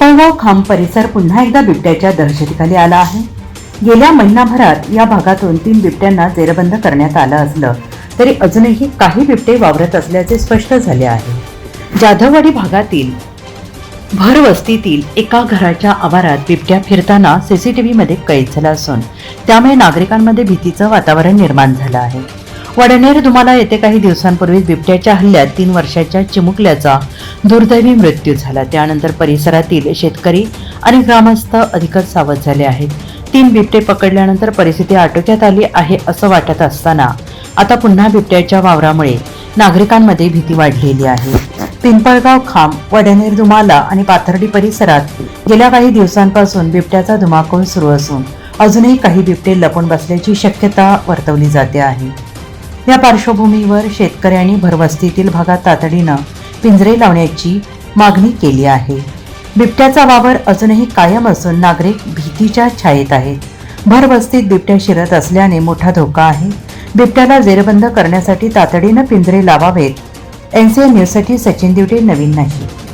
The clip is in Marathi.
पिंपळगाव खांब परिसर पुन्हा एकदा बिबट्याच्या दहशतीखाली आला आहे. गेल्या महिनाभरात या भागातून तीन बिबट्यांना जेरबंद करण्यात आलं असलं तरी अजूनही काही बिबटे वावरत असल्याचे स्पष्ट झाले आहे. जाधववाडी भागातील भरवस्तीतील एका घराच्या आवारात बिबट्या फिरताना सीसीटीव्हीमध्ये कैद झाला असून त्यामुळे नागरिकांमध्ये भीतीचं वातावरण निर्माण झालं आहे. वडनेर दुमाला येथे काही दिवसांपूर्वी बिबट्याच्या हल्ल्यात तीन वर्षाच्या चिमुकल्याचा दुर्दैवी मृत्यू झाला. त्यानंतर परिसरातील शेतकरी आणि ग्रामस्थ अधिकच सावध झाले आहेत. तीन बिबटे पकडल्यानंतर परिस्थिती आटोक्यात आली आहे असं वाटत असताना आता पुन्हा बिबट्याच्या वावरामुळे नागरिकांमध्ये भीती वाढलेली आहे. पिंपळगाव खांब वडनेर दुमाला आणि पाथर्डी परिसरात गेल्या काही दिवसांपासून बिबट्याचा धुमाकूळ सुरू असून अजूनही काही बिबटे लपून बसल्याची शक्यता वर्तवली जाते आहे. या पार्श्वभूमीवर शेतकऱ्यांनी भरवस्तीतील भागात तातडीनं पिंजरे लावण्याची मागणी केली आहे. बिबट्याचा वावर अजूनही कायम असून नागरिक भीतीच्या छायेत आहेत. भरवस्तीत बिबट्या शिरत असल्याने मोठा धोका आहे. बिबट्याला जेरबंद करण्यासाठी तातडीनं पिंजरे लावावेत. एन सी एन न्यूजसाठी सचिन दिवटे नवीन नाही.